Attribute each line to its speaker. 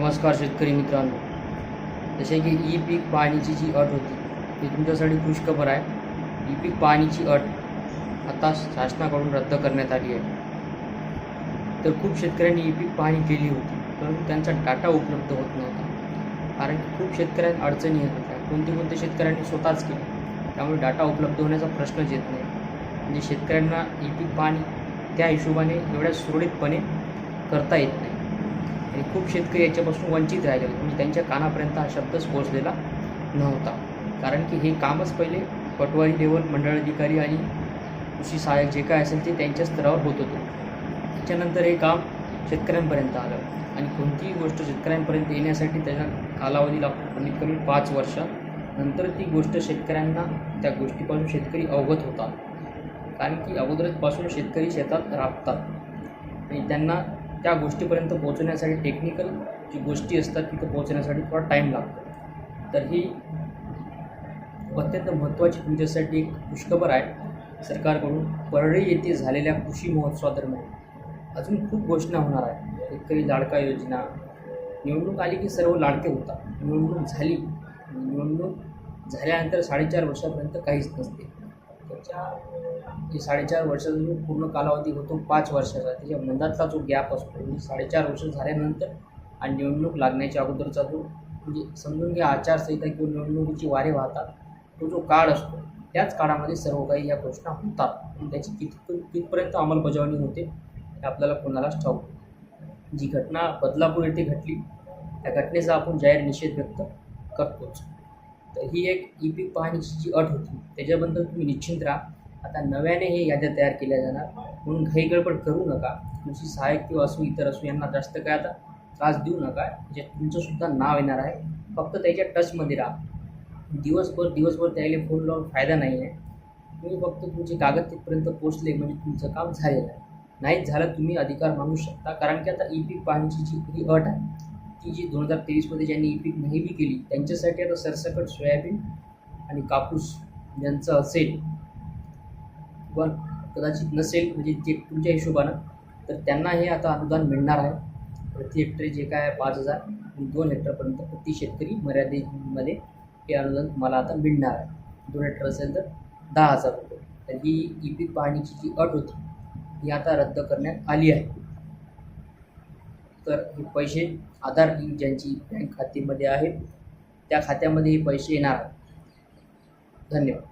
Speaker 1: नमस्कार शेतकरी मित्रांनो. जसे की ई पीक पाहणीची जी अट होती ती तुमच्यासाठी खुशखबर आहे. ई पीक पाहणीची अट आता शासनाकडून रद्द करण्यात आली आहे. तर खूप शेतकऱ्यांनी ई पीक पाहणी केली होती परंतु त्यांचा डाटा उपलब्ध होत नव्हता. कारण की खूप शेतकऱ्यांना अडचणी येत होत्या कोणते कोणते शेतकऱ्यांनी स्वतःच केली त्यामुळे डाटा उपलब्ध होण्याचा प्रश्नच येत नाही. म्हणजे शेतकऱ्यांना ई पीक पाहणी त्या हिशोबाने एवढ्या सुरळीतपणे करता येत नाही. आणि खूप शेतकरी याच्यापासून वंचित राहिले होते. म्हणजे त्यांच्या कानापर्यंत हा शब्दच पोचलेला नव्हता. कारण की हे कामच पहिले पटवारी लेवल मंडळाधिकारी आणि कृषी सहाय्यक जे काय असेल ते त्यांच्या स्तरावर होत होतं. त्याच्यानंतर हे काम शेतकऱ्यांपर्यंत आलं. आणि कोणतीही गोष्ट शेतकऱ्यांपर्यंत येण्यासाठी त्याचा कालावधी लागतो कमीत कमी पाच वर्ष नंतर ती गोष्ट शेतकऱ्यांना त्या गोष्टीपासून शेतकरी अवगत होतात. कारण की अगोदरचपासून शेतकरी शेतात राबतात. आणि त्यांना त्या गोष्टीपर्यंत पोहोचण्यासाठी टेक्निकल जी गोष्टी असतात तिथं पोहोचण्यासाठी थोडा टाईम लागतो. तर ही अत्यंत महत्त्वाची तुमच्यासाठी एक खुशखबर आहे. सरकारकडून परळी येथे झालेल्या कृषी महोत्सवादरम्यान अजून खूप घोषणा होणार आहे शेतकरी लाडका योजना निवडणूक आली की सर्व लाडके होतात. निवडणूक झाली निवडणूक झाल्यानंतर साडेचार वर्षापर्यंत काहीच नसते. त्याच्या साडेचार वर्षाचा जो पूर्ण कालावधी होतो पाच वर्षाचा. त्याच्या मधातला जो गॅप असतो म्हणजे साडेचार वर्ष झाल्यानंतर आणि निवडणूक लागण्याच्या अगोदरचा जो म्हणजे समजून घ्या आचारसंहिता किंवा निवडणुकीची वारे वाहतात तो जो काळ असतो त्याच काळामध्ये सर्व काही या घोषणा होतात. पण त्याची कित कितपर्यंत अंमलबजावणी होते हे आपल्याला कोणालाच ठाऊक जी घटना बदलापूर येथे घडली त्या घटनेचा आपण जाहीर निषेध व्यक्त करतोच. तर ही एक ई पीक पाहणीची जी अट होती. त्याच्याबद्दल तुम्ही निश्चिंत राहा. आता नव्याने हे याद्या तयार केल्या जाणार. म्हणून घाई गडबड करू नका. तुमची सहाय्यक किंवा असू इतर असू यांना जास्त काय आता त्रास देऊ नका. म्हणजे जे तुमचंसुद्धा नाव येणार आहे. फक्त त्याच्या टचमध्ये राहा. दिवसभर दिवसभर त्याला फोन लावून फायदा नाही आहे तुम्ही फक्त तुमचे कागद तिथपर्यंत पोचले म्हणजे तुमचं काम झालेलं आहे. नाहीच झालं तुम्ही अधिकार मानू शकता. कारण की आता ई पीक पाहणीची जी ही अट आहे ती जी दोन हजार तेवीसमध्ये ज्यांनी ई पीक नाही बी केली त्यांच्यासाठी आता सरसकट सोयाबीन आणि कापूस ज्यांचं असेल किंवा कदाचित नसेल म्हणजे जे तुमच्या हिशोबानं तर त्यांना हे आता अनुदान मिळणार आहे. प्रति हेक्टरी जे काय पाच हजार आणि दोन हेक्टरपर्यंत प्रति शेतकरी मर्यादेमध्ये हे अनुदान तुम्हाला आता मिळणार आहे. दोन हेक्टर असेल तर दहा हजार रुपये. तर ही ई पीक पाहणीची जी अट होती ही आता रद्द करण्यात आली आहे. तर हे पैसे आधार लिंक ज्यांची बँक खात्यामध्ये आहे त्या खात्यामध्ये हे पैसे येणार आहेत. धन्यवाद.